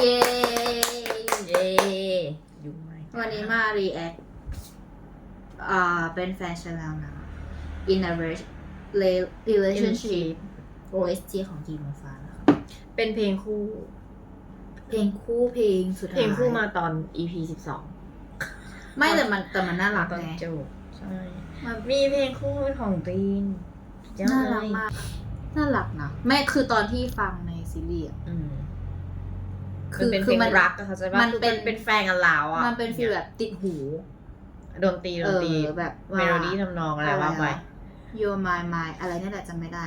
เย้เย้อยู่ไหมวันนี้มา react อ่าเป็นแฟนฉันแล้วนะ in a rela- relationship OST ของกีมฟ้านะคะเป็นเพลงคู่ เพลงคู่เพลงสุดท้ายเพลงคู่มาตอน EP สิบสองไม่แต่มันแต่มันน่ารักตอนไงจบใช่มันมีเพลงคู่เป็นของตีนสุดยอดน่าเลรักยมาก น่ารักนะไม่คือตอนที่ฟังในซีรีส์อะอืม คือมันเป็นเพคืลองมันรักอะเข้าใจปะมันคือเป็นเป็นแฟนกันแล้วอะมันเป็นฟีลแบบติดหูดนตรีดเอนตรีอแบบเมโลดี้ทำนองอะไรว่าไป You're my my อะไรนี่แหละจำไม่ได้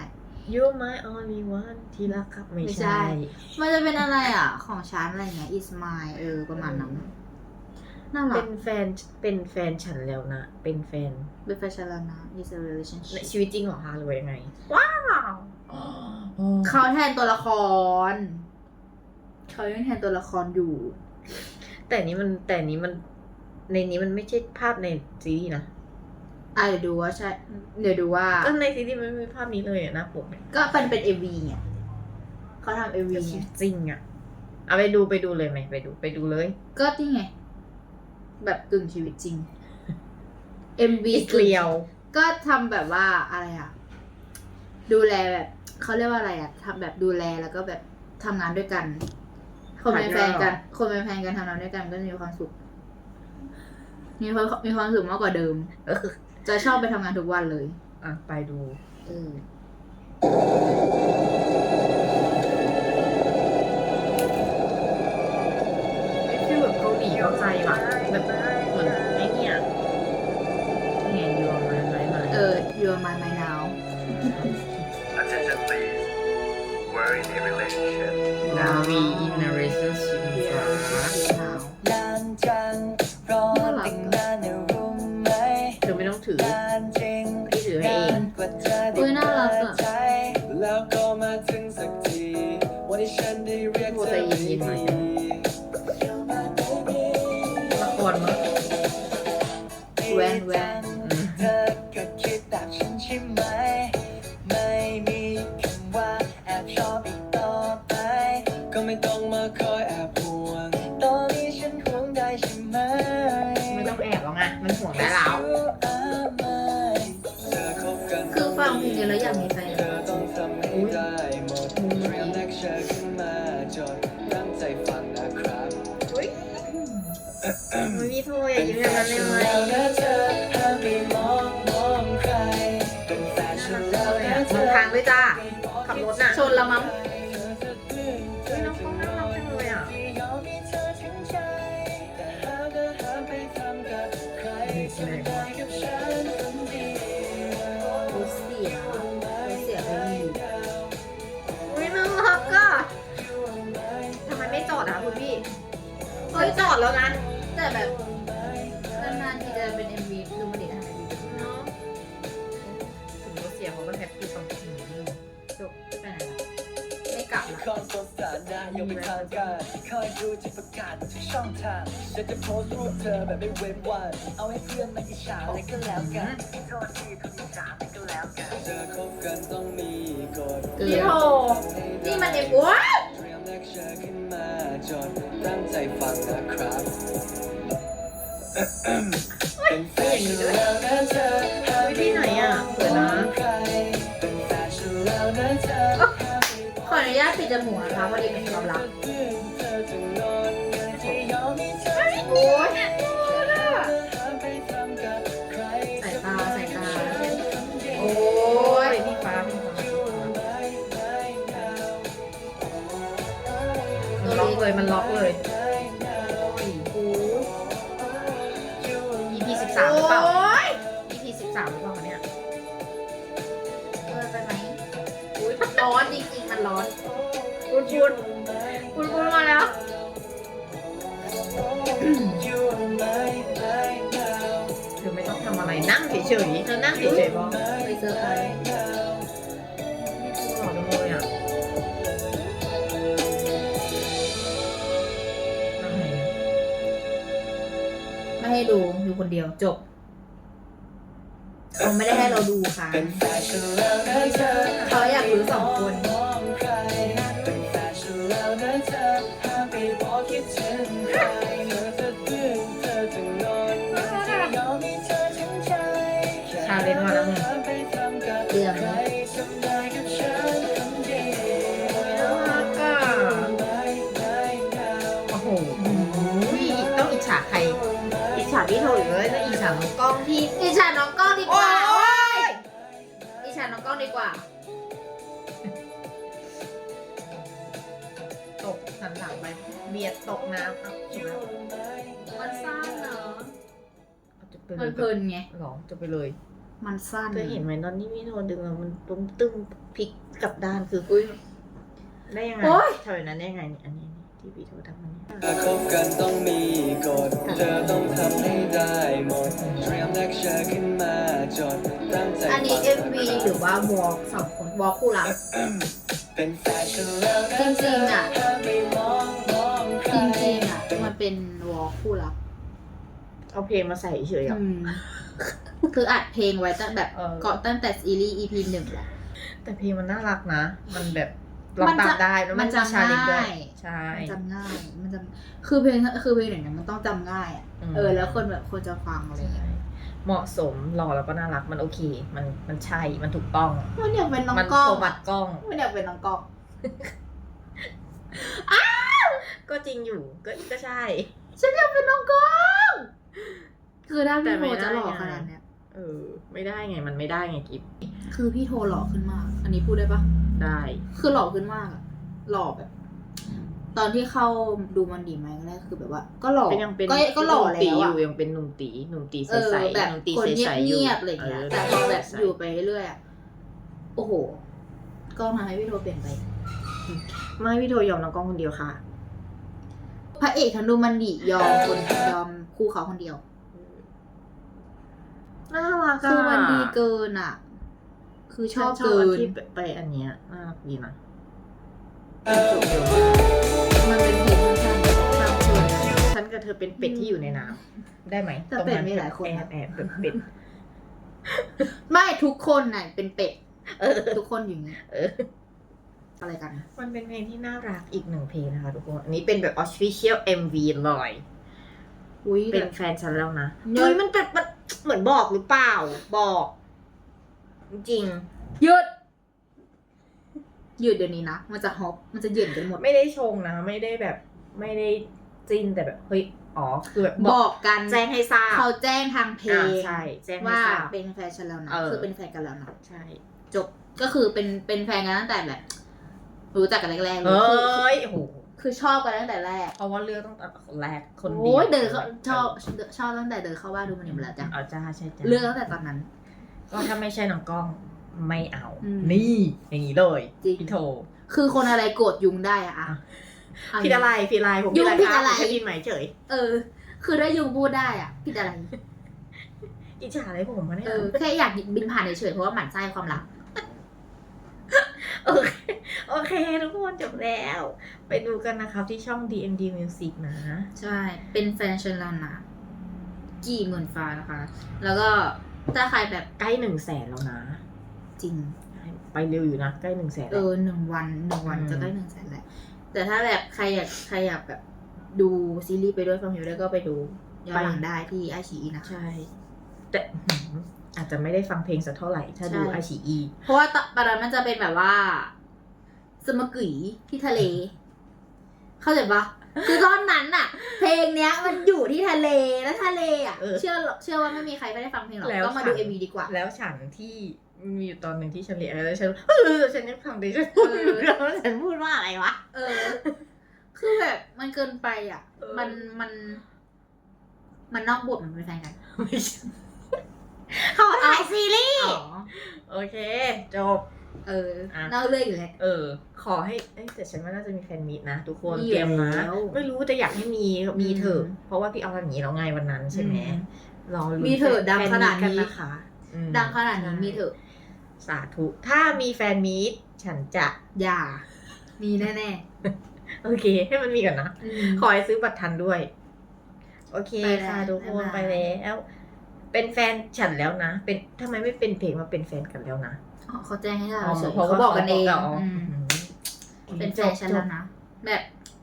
You my only one ที่รักครับไม่ไม่ใช่ใช่ มันจะเป็นอะไรอะ ของฉันอะไรเงี้ย is my เออประมาณนั้นน่ารัเป็กนแฟนเป็นแฟนฉันแล้วนะ เป็นแฟนเป็นแฟชั่นแล้วนะ is a ใน relationship ชีวิตจริงเหรอคะหรือว่ายังไง ว้าวเขาแทนตัวละคร เขายังแทนตัวละครอยู่ แต่นี้มันแต่นี้มันในนี้มันไม่ใช่ภาพในซีรีส์นะอะเดี๋ยวดูว่าใช่ เดี๋ยวดูว่า ก็ในซีรีส์มันไม่มีภาพนี้เลยอะหนะปกเนี่ยก็เป็นเป็น MV ไงเขาทำ MV แต่ชีไงวิตจริงอะเอาไปดูไปดูเลยไหมไปดูไปดูเลยก็ที่ไง แบบกึ่งชีวิตจริง MV อีเกลียว ก็ทำแบบว่าอะไรอะดูแลแบบเขาเรียกว่าอะไรอะทำแบบดูแลแล้วก็แบบทำงานด้วยกัน คนเป็นแฟนกัน คนเป็นแฟนกันทำงานด้วยกันก็จะมีความสุข มีความมีความสุขมากกว่าเดิมก็คือจะชอบไปทำงานทุกวันเลย อะไปดู เออ ไม่ฟีลแบบเกาหลีเข้าใจปะแบบเหมือนไอ้เนี่ยนี่ไงยูมาไหมมาเออ you're my my now Attention please. We're in a relationship. นาวี in a relationship ค่ะ now นานจังรอตั้งนานเนี่ยรู้ไหมเธอไม่ต้องถือนานจริงพี่ถือให้เองนานกว่าจะอุ๊ได้ยน่ารักอะเปิดใจแล้วก็มาถึงสักทีวันที่ฉันได้เรียกเธอ อย่ายิ้มอย่างนั้นได้ไหมแล้วนะเธอห้ามไปมองมองใคร เป็นแฟนฉันแล้วนะเธมองอทางด้วยจ้า ขับรถน่ะชนละมั้ง เฮ้ยน้องเขาน่ารักจังเลยอะที่ยอมให้เธอถึงใจแต่ห้ามก็ห้ามไปทำกับใครทำได้กับฉันคนเดียวรู้เสียรู้เสียไปอีกอุ้ยน่ารักอะทำไมไม่จอดอะคุณพี่ เฮ้ยจอดแล้วนะ แต่แบบ ยังไม่ทางการคอยดูที่ประกาศทุกช่องทางฉันจะโพสต์รูปเธอแบบไม่เว้นวัน เอาให้เพื่อนมาอิจฉาเลยก็แล้วกันโทษทีคนอิจฉาเลยก็แล้วกันเจอคบกันต้องมีกฎเกิพี่นโทนี่มันเอ็มว้าเตรียมเลคเชอร์ขึ้นมาจดตั้งใจฟังนะครับ เป็นแฟนฉันแล้วนะเธอห้ามที่ไหนอะเปิดนะ ใคร จมูกนะคะพอดีเป็นความลับโอ๊ยสายตาสายตาโอ้โอ้ยพี่ฟ้าพี่ฟ้ามันล็อกเลยมันล็อกเลย EP สิบสามหรือเปล่าโอ๊ย EP สิบสามหรือเปล่าเนี่ยเกินไปไหมอุ๊ยร้อนจริงๆมันร้อน ปุนปุนปุนปุนมาแล้ว เธอไม่ต้องทำอะไรนั่งเฉยๆเธอนั่งเฉยๆบอกไปเจอใครหล่อจังเลยอะนั่งไหนเนี่ยไม่ให้ดูอยู่คนเดียวจบเขาไม่ได้ให้เราดูค่ะเขาอยากรู้สองคนาเลนจ์มาแล้วไงเรื่องนี้โอ้โหต้องอิจฉาใคร อิจฉาพี่โทหรือว่าจอิจฉาน้องกล้องที่ อิจฉาน้องกล้องดีกว่า อิจฉาน้องกล้องดีกว่า ตกสันหลังไป เบียดตกน้ำครับมันสั้นเนอะเพลินๆไงหรอจะไปเลย มันสั้นเคยเห็นไหมตอนที่พี่โทดึงอะมันตุ้มตึ้มพลิกกลับด้านคืออุ้ยได้ยังไงโอ๊ยทำแบบนั้นได้ยังไงนี่อันนี้ที่พี่โททำมันเนี่ยถ้าคบกันต้องมีกฎเธอต้องทำให้ได้หมดเตรียมนักเชอขึ้นมาจดตั้งใจอันนี้ MV หรือว่าวอล์กสองคนวอล์กคู่รักเป็นแฟชั่นแล้วนะจริงๆอะเธไม่มองมองใคจรริงๆอะมันเป็นวอล์กคู่รักเอาเพลงมาใส่เฉยๆอะอืม คืออัดเพลงไว้ตั้งแบบเออ ก่อนตั้งแต่ซีรีส์ EP หนึ่งแหละ แต่เพลงมันน่ารักนะ มันแบบร้อมังนตาจะมได้แล้วมัมันนจะจำชาเลนจ์ด้วยง่าย ใช่มันจำง่าย มันจำคือเพลงคือเพลงหนึ่งเนี่ยมันต้องจำง่ายอะอืมเออ แล้วคนแบบคนจะฟังอะไรอย่างเงี้ยเหมาะสมหล่อแล้วก็น่ารักมันโอเค มันมันใช่ มันถูกต้อง มันอยากเป็นน้องมันกล้องโฟมัดกล้อง มันอยากเป็นน้องกล้องก็จริงอยู่ก็ก็ใช่ ฉันอยากเป็นน้องกล้อง คือถ้าแต่พี่ไม่โทได้จะหล่อไงขนาดเนี้ยเออ ไม่ได้ไงมันไม่ได้ไงกิฟคือพี่โทหล่อขึ้นมาก อันนี้พูดได้ปะได้ คือหล่อขึ้นมากอะหล่อแบบ ตอนที่เข้าดูมันดีไหมก็แรกคือแบบว่า ก็หล่อก็ยังเป็นก็ก็หล่อนุ่มตีแล้วออะยู่ยังเป็นหนุ่มตีหนุ่มตีเออใสแบบๆหนุ่มตีคนใสๆอยู่เงียบๆอะไรอย่างเงี้ยแต่พอแบบอยู่ไปเรื่อยๆอะโอ้โหก็ทำให้พี่โทเปลี่ยนไป ไม่พี่โทยอมน้องกล้องคนเดียวค่ะ พระเอกทั้งดูมันดียอมคนยอมคู่เขาคนเดียว น่ารักะคือมันดีเกินอะ คือชอบฉันเกิอันที่ไปอันเนี้ยน่ารักดีนะมันเป็นเพลงสั้นๆตามเพลงฉันกับเธอเป็นเป็ดที่อยู่ในน้ำได้ไหมแต่เป็ดมีหลายคนแอนะบแอบแบบเป็ดไม่ทุกคนน่ะเป็นเป็ดเออทุกคนอยู่อย่างนี้เอออะไรกัน มันเป็นเพลงที่น่ารักอีกหนึ่งเพลงนะคะทุกคน อันนี้เป็นแบบ official MV เลยอุ้ยเป็นแฟนฉันแล้วนะเนอะเฮ้ยมันเป็นมัน เหมือนบอกหรือเปล่า บอก จริงหยุดหยุดเดี๋ยวนี้นะ มันจะฮอปมันจะเหย็นกันหมด ๆไม่ได้ชงนะ ไม่ได้แบบไม่ได้จินแต่แบบเฮ้ยอ๋อคือแบบบอกกันแจ้งให้ทราบเขาแจ้งทางเพลอ่างใช่ แจ้งให้ว่าทราบ เป็นแฟนฉันแล้วนะเออ คือเป็นแฟนกันแล้วนะใช่ จบก็คือเป็นเป็นแฟนกันตั้งแต่แบบ รู้จักกันแรกๆเลเฮ้ยคือคือยโอ้โห คือชอบกันตั้งแต่แรก เพราะว่าเลือกตั้งแต่คนแรกคนเดียวโอ้ยเดินเขาชอบชอบตั้งแต่เดินเข้าบ้านดูมันนี่มาแล้วจ้ะเอาจ้าใช่จ้าเลือกตั้งแต่ตอนนั้น ก็ถ้าไม่ใช่น้องกล้องไม่เอา อืมนี่ อย่างนี้เลยจริง พี่โทคือคนอะไรโกรธยุงได้อะอะอะอะผิดอะไรผิดอะไรผมยุ่งผิดคบอะไรผมแค่ยินไหมเฉยเออ คือถ้ายุงพูดได้อะผิดอะไร อิจฉาอะไรผมมาเนี่ยเออแค่อยากบินผ่านเฉยๆเพราะว่าหมั่นไส้ความรักโอเค โอเค ทุกคนจบแล้ว ไปดูกันนะครับที่ช่อง DMD Music นะ ใช่ เป็นแฟนฉันแล้วนะกี่หมื่นฟ้านะคะ แล้วก็ถ้าใครแบบใกล้หนึ่งแสนแล้วนะ จริง ไปเร็วอยู่นะ ใกล้หนึ่งแสนเออหนึ่งวันหนึ่งวันอืมจะได้หนึ่งแสนแหละแต่ถ้าแบบใครอยากใครอยากแบบดูซีรีส์ไปด้วยฟังเพลงไปด้วยก็ไปดูย้อนหลังได้ที่ไอชีนะคะใช่ แต่หืมอาจจะไม่ได้ฟังเพลงสักเท่าไหร่ ถ้าดูใช่ไอชีอีเพราะว่าตอนนั้นมันจะเป็นแบบว่า สมกุยที่ทะเล เข้าใจปะคือตอนนั้นอะเพลงเนี้ยมันอยู่ที่ทะเลแล้วทะเลอะเชื่อเชื่อว่าไม่มีใครไม่ได้ฟังเพลงหรอกก็มาดูเอ็มวีดีกว่า แล้วฉันที่มีอยู่ตอนหนึ่งที่ฉันเรียนแล้วฉันเออฉันยังฟังได้ฉันพูดไม่รู้เรื่องว่าฉันพูดว่าอะไรวะ เออ คือแบบมันเกินไปอะ เออ มันมัน มันนอกบทมันเป็นแฟนกันไม่ใช่เขาถ่ายซีรีส์ อ๋อ โอเค จบ เอออะนอกเรื่องอยู่แล้วเออ ขอให้เอ้ยแต่ฉันว่าน่าจะมีแฟนมีตนะ ทุกคนมีเตรียมนะแล้วไม่รู้แต่อยากให้มีมีเถอะอืม เพราะว่าพี่เอาอย่างนี้แล้วไงวันนั้นใช่ไหมอืมรอลุ้นมีเถอะดังแฟขนาดมีตกันี้นะคะ อืมดังขนาดนี้มีเถอะ สาธุ ถ้ามีแฟนมีตฉันจะอย่า มีแน่โอเค ให้มันมีก่อนนะ ๆอืม ขอให้ซื้อบัตรทันด้วย โอเคไปแล้วค่ะทุกคนบ๊ายไปบายแล้ว เป็นแฟนฉันแล้วนะ เป็นทำไมไม่เป็นเพลงมาเป็นแฟนกันแล้วนะ อ๋อเขาแจ้งให้เราอ๋อเฉยเพราะเขาว่าบอกกันเองขาอืมอืมเป็นแฟนฉันแล้วนะ แบบ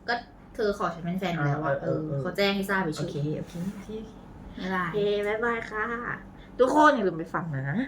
ก็เธอขอฉันเป็นแฟนอยู่แล้วอะเอเอออเออเขาแจ้งให้ทราบเฉโอยเคโอเคโอเคๆไม่ได้โอเคบายบายค่ะ ทุกคนอย่าลืมไปฟังนะ